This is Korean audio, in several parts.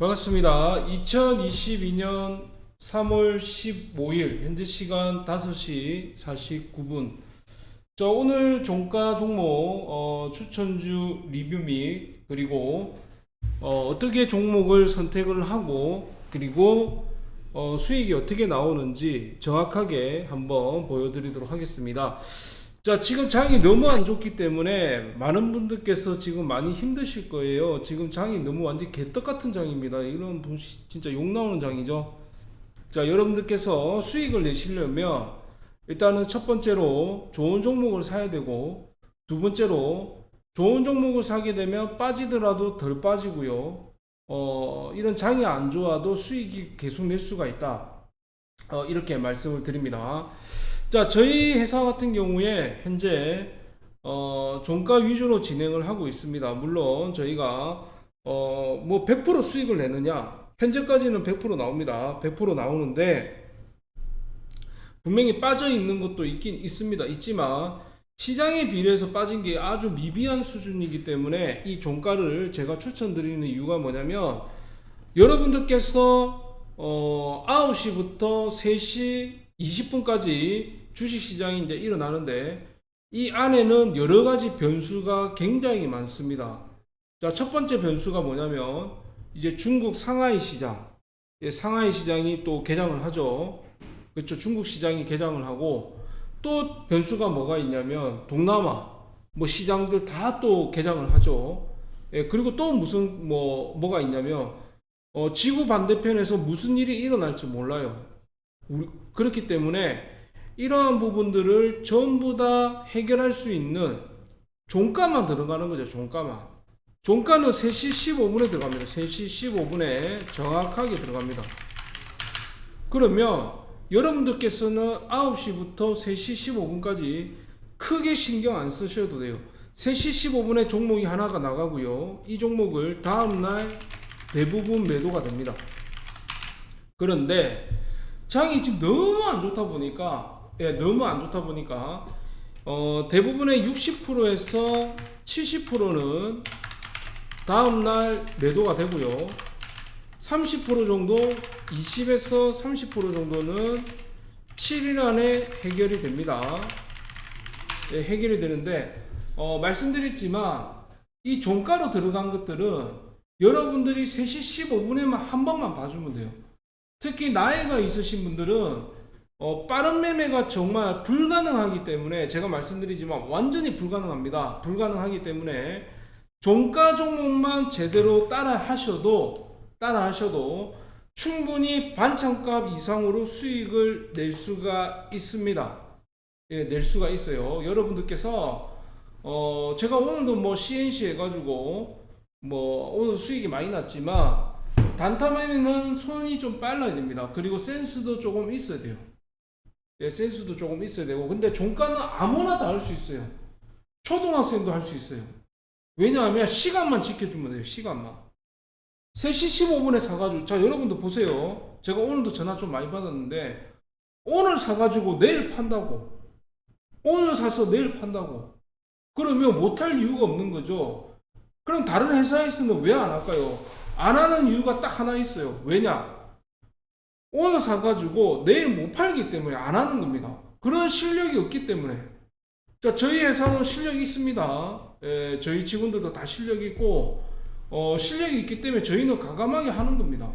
반갑습니다. 2022년 3월 15일 현재 시간 5시 49분. 자, 오늘 종가 종목 어, 추천주 리뷰 및 그리고 어, 떻게 종목을 선택을 하고 그리고 어, 수익이 어떻게 나오는지 정확하게 한번 보여드리도록 하겠습니다. 자, 지금 장이 너무 안 좋기 때문에 많은 분들께서 지금 많이 힘드실 거예요. 지금 장이 너무 완전 개떡 같은 장입니다. 이런 분 시- 진짜 욕 나오는 장이죠. 자, 여러분들께서 수익을 내시려면 일단은 첫 번째로 좋은 종목을 사야 되고 두 번째로 좋은 종목을 사게 되면 빠지더라도 덜 빠지고요. 어, 이런 장이 안 좋아도 수익이 계속 낼 수가 있다. 어, 이렇게 말씀을 드립니다. 자, 저희 회사 같은 경우에 현재 어, 종가 위주로 진행을 하고 있습니다. 물론 저희가 어, 뭐 100% 수익을 내느냐? 현재까지는 100% 나옵니다. 100% 나오는데 분명히 빠져 있는 것도 있긴 있습니다. 있지만 시장에 비례해서 빠진 게 아주 미비한 수준이기 때문에 이 종가를 제가 추천드리는 이유가 뭐냐면 여러분들께서 어 9시부터 3시 20분까지 주식 시장이 이제 일어나는데 이 안에는 여러 가지 변수가 굉장히 많습니다. 자, 첫 번째 변수가 뭐냐면 이제 중국 상하이 시장. 예, 상하이 시장이 또 개장을 하죠. 그렇죠. 중국 시장이 개장을 하고 또 변수가 뭐가 있냐면 동남아 뭐 시장들 다 또 개장을 하죠. 예, 그리고 또 무슨 뭐 뭐가 있냐면 어, 지구 반대편에서 무슨 일이 일어날지 몰라요. 그렇기 때문에 이러한 부분들을 전부 다 해결할 수 있는 종가만 들어가는 거죠. 종가만. 종가는 3시 15분에 들어갑니다. 3시 15분에 정확하게 들어갑니다. 그러면 여러분들께서는 9시부터 3시 15분까지 크게 신경 안 쓰셔도 돼요. 3시 15분에 종목이 하나가 나가고요. 이 종목을 다음날 대부분 매도가 됩니다. 그런데 장이 지금 너무 안 좋다 보니까 예, 너무 안 좋다 보니까 어, 대부분의 60%에서 70%는 다음 날 매도가 되고요. 30% 정도 20에서 30% 정도는 7일 안에 해결이 됩니다. 예, 해결이 되는데 어, 말씀드렸지만 이 종가로 들어간 것들은 여러분들이 3시 15분에만 한 번만 봐주면 돼요. 특히 나이가 있으신 분들은 어, 빠른 매매가 정말 불가능하기 때문에 제가 말씀드리지만 완전히 불가능합니다. 불가능하기 때문에 종가 종목만 제대로 따라 하셔도 따라 하셔도 충분히 반창값 이상으로 수익을 낼 수가 있습니다. 예, 낼 수가 있어요. 여러분들께서 어, 제가 오늘도 뭐 CNC 해가지고 뭐 오늘 수익이 많이 났지만 단타매는 손이 좀 빨라야 됩니다. 그리고 센스도 조금 있어야 돼요. 예, 센스도 조금 있어야 되고 근데 종가는 아무나 다 할 수 있어요. 초등학생도 할 수 있어요. 왜냐하면 시간만 지켜주면 돼요. 시간만. 3시 15분에 사가지고 자 여러분도 보세요. 제가 오늘도 전화 좀 많이 받았는데 오늘 사가지고 내일 판다고 오늘 사서 내일 판다고 그러면 못할 이유가 없는 거죠. 그럼 다른 회사에서는 왜 안 할까요? 안 하는 이유가 딱 하나 있어요. 왜냐? 오늘 사가지고 내일 못 팔기 때문에 안 하는 겁니다. 그런 실력이 없기 때문에. 자, 저희 회사는 실력이 있습니다. 예, 저희 직원들도 다 실력이 있고, 어, 실력이 있기 때문에 저희는 과감하게 하는 겁니다.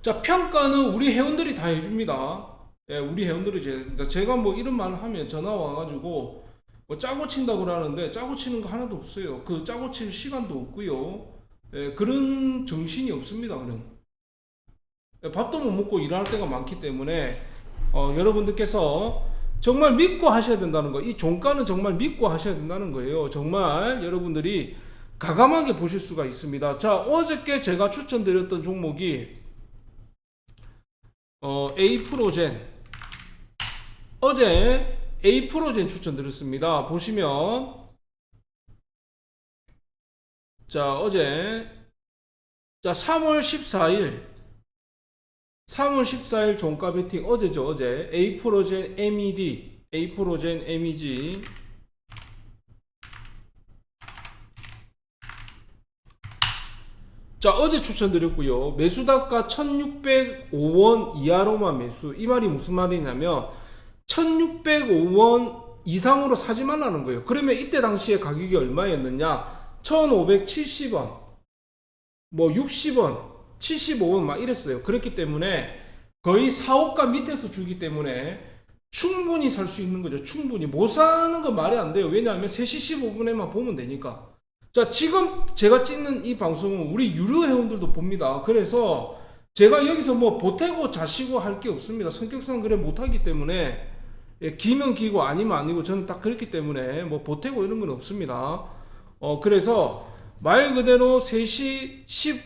자, 평가는 우리 회원들이 다 해줍니다. 예, 우리 회원들이 제- 제가 뭐 이런 말을 하면 전화 와가지고 뭐 짜고 친다고 그러는데 짜고 치는 거 하나도 없어요. 그 짜고 칠 시간도 없고요. 예, 그런 정신이 없습니다. 그런. 예, 밥도 못 먹고 일할 때가 많기 때문에 어, 여러분들께서 정말 믿고 하셔야 된다는 거. 이 종가는 정말 믿고 하셔야 된다는 거예요. 정말 여러분들이 가감하게 보실 수가 있습니다. 자, 어저께 제가 추천드렸던 종목이 어, A 프로젠 어제 A 프로젠 추천드렸습니다. 보시면 자 어제 자 3월 14일 3월 14일 종가 베팅 어제죠 어제. A 프로젠 MED A 프로젠 MEG 자 어제 추천드렸고요. 매수단가 1605원 이하로만 매수. 이 말이 무슨 말이냐면 1605원 이상으로 사지 말라는 거예요. 그러면 이때 당시에 가격이 얼마였느냐? 1570원. 뭐 60원 75원 막 이랬어요. 그렇기 때문에 거의 4호가 밑에서 주기 때문에 충분히 살 수 있는 거죠. 충분히. 못 사는 건 말이 안 돼요. 왜냐하면 3시 15분에만 보면 되니까. 자, 지금 제가 찍는 이 방송은 우리 유료 회원들도 봅니다. 그래서 제가 여기서 뭐 보태고 자시고 할 게 없습니다. 성격상 그래 못하기 때문에 예, 기면 기고 아니면 아니고 저는 딱 그렇기 때문에 뭐 보태고 이런 건 없습니다. 어, 그래서 말 그대로 3시 10,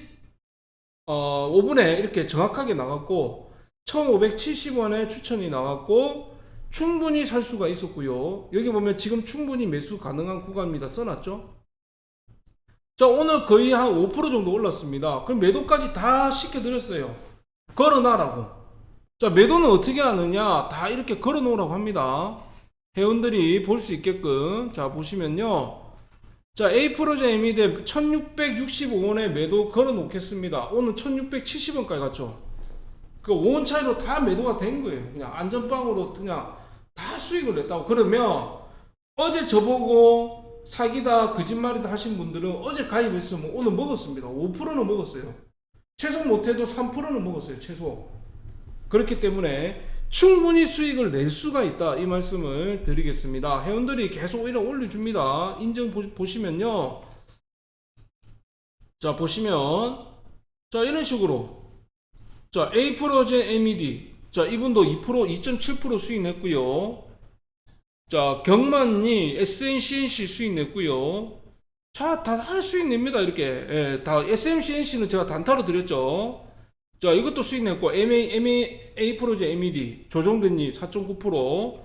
어, 5분에 이렇게 정확하게 나갔고 1570원에 추천이 나왔고 충분히 살 수가 있었고요. 여기 보면 지금 충분히 매수 가능한 구간입니다. 써놨죠? 자 오늘 거의 한 5% 정도 올랐습니다 그럼 매도까지 다 시켜드렸어요 걸어놔라고 자 매도는 어떻게 하느냐 다 이렇게 걸어 놓으라고 합니다 회원들이 볼 수 있게끔 자 보시면요 자 A 프로제 에미데 1665원에 매도 걸어 놓겠습니다 오늘 1670원까지 갔죠 그 5원 차이로 다 매도가 된 거예요 그냥 안전빵으로 그냥 다 수익을 냈다고 그러면 어제 저보고 사기다 거짓말이다 하신 분들은 어제 가입했으면 오늘 먹었습니다. 5%는 먹었어요. 최소 못해도 3%는 먹었어요. 최소. 그렇기 때문에 충분히 수익을 낼 수가 있다 이 말씀을 드리겠습니다. 회원들이 계속 이런 올려줍니다. 인증 보, 보시면요. 자 보시면 자 이런 식으로 자 A 프로제 MED 자 이분도 2% 2.7% 수익 냈고요. 자, 경만이 SNCNC 수익 냈고요. 자, 다할 수익 냅니다. 이렇게. 예, 다 SMCNC는 제가 단타로 드렸죠. 자, 이것도 수익 냈고 MA MA A 프로제 MED 조정대님 4.9%.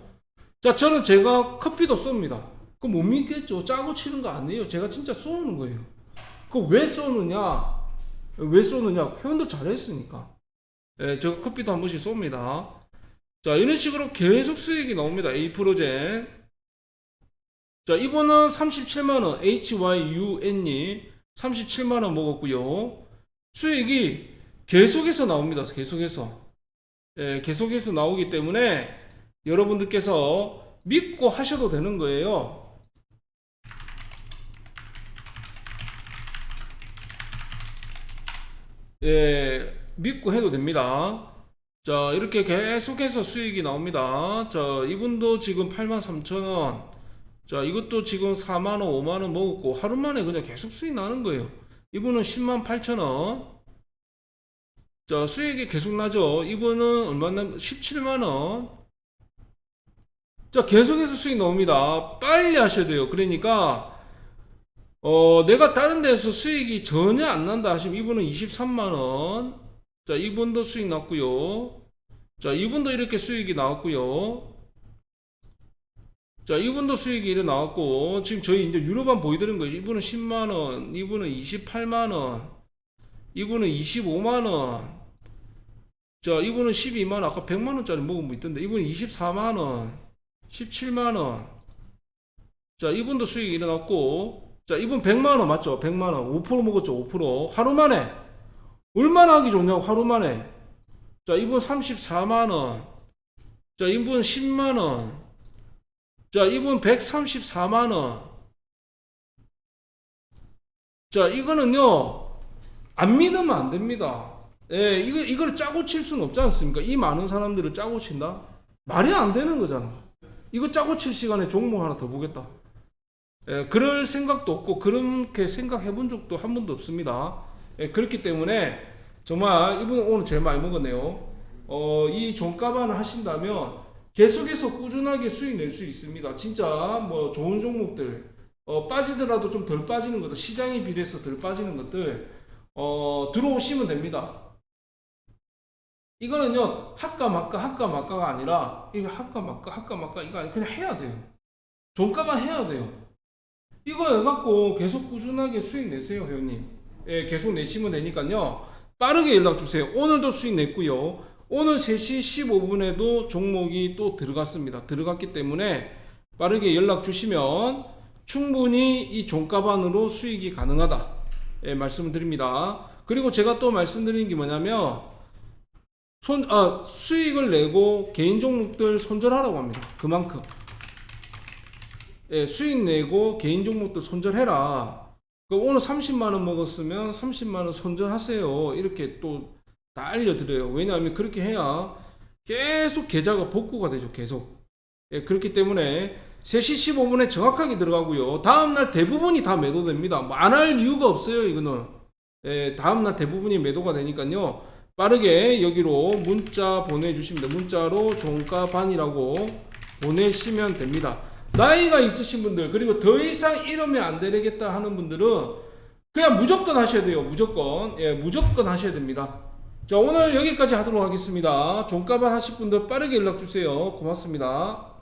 자, 저는 제가 커피도 쏩니다. 그거 못 믿겠죠. 짜고 치는 거 아니에요. 제가 진짜 쏘는 거예요. 그거 왜 쏘느냐? 왜 쏘느냐? 회원들 잘했으니까. 예, 제가 커피도 한 번씩 쏩니다. 자, 이런 식으로 계속 수익이 나옵니다. A 프로젠. 자, 이번은 37만원, HYUN이 37만원 먹었고요 수익이 계속해서 나옵니다. 계속해서. 예, 계속해서 나오기 때문에 여러분들께서 믿고 하셔도 되는 거예요. 예, 믿고 해도 됩니다. 자 이렇게 계속해서 수익이 나옵니다 자 이분도 지금 83,000원 자 이것도 지금 4만원 5만원 먹었고 하루 만에 그냥 계속 수익 나는 거예요 이분은 10만 8천원 자 수익이 계속 나죠 이분은 얼마나 17만 원 자 계속해서 수익 나옵니다 빨리 하셔야 돼요 그러니까 어 내가 다른 데서 수익이 전혀 안 난다 하시면 이분은 23만 원 자, 이분도 수익 났고요. 자, 이분도 이렇게 수익이 나왔고요. 자, 이분도 수익이 이래 나왔고, 지금 저희 이제 유료반 보여드린 거예요. 이분은 10만 원, 이분은 28만 원, 이분은 25만원, 자, 이분은 12만원, 아까 100만원짜리 먹은 분 있던데, 이분은 24만원, 17만원, 자, 이분도 수익이 일어났고, 자, 이분 100만원 맞죠? 100만원. 5% 먹었죠? 5%. 하루 만에. 얼마나 하기 좋냐고 하루 만에 자 이분 34만원 자 이분 10만원 자 이분 134만원 자 이거는요 안 믿으면 안 됩니다. 예 이거 이걸 짜고 칠 수는 없지 않습니까? 이 많은 사람들을 짜고 친다? 말이 안 되는 거잖아. 이거 짜고 칠 시간에 종목 하나 더 보겠다. 예, 그럴 생각도 없고 그렇게 생각해 본 적도 한 번도 없습니다. 예, 그렇기 때문에 정말 이분 오늘 제일 많이 먹었네요. 어, 이 종가반을 하신다면 계속해서 꾸준하게 수익 낼 수 있습니다. 진짜 뭐 좋은 종목들 어, 빠지더라도 좀 덜 빠지는 것들 시장에 비례해서 덜 빠지는 것들 어, 들어오시면 됩니다. 이거는요 학과 막가 학과 막가가 아니라 이거 학과 막가 학과 막가 이거 아니 그냥 해야 돼요. 종가만 해야 돼요. 이거 해갖고 계속 꾸준하게 수익 내세요 회원님. 예, 계속 내시면 되니까요. 빠르게 연락 주세요. 오늘도 수익 냈고요. 오늘 3시 15분에도 종목이 또 들어갔습니다. 들어갔기 때문에 빠르게 연락 주시면 충분히 이 종가반으로 수익이 가능하다. 예, 말씀을 드립니다. 그리고 제가 또 말씀드리는 게 뭐냐면 손, 아, 수익을 내고 개인 종목들 손절하라고 합니다. 그만큼. 예, 수익 내고 개인 종목들 손절해라. 그 오늘 30만 원 먹었으면 30만 원 손절하세요. 이렇게 또 다 알려드려요. 왜냐하면 그렇게 해야 계속 계좌가 복구가 되죠. 계속. 예, 그렇기 때문에 3시 15분에 정확하게 들어가고요. 다음날 대부분이 다 매도됩니다. 뭐 안 할 이유가 없어요. 이거는. 예, 다음날 대부분이 매도가 되니까요. 빠르게 여기로 문자 보내주십니다. 문자로 종가 반이라고 보내시면 됩니다. 나이가 있으신 분들 그리고 더 이상 이러면 안 되겠다 하는 분들은 그냥 무조건 하셔야 돼요. 무조건 예 무조건 하셔야 됩니다. 자 오늘 여기까지 하도록 하겠습니다. 종가반 하실 분들 빠르게 연락 주세요. 고맙습니다.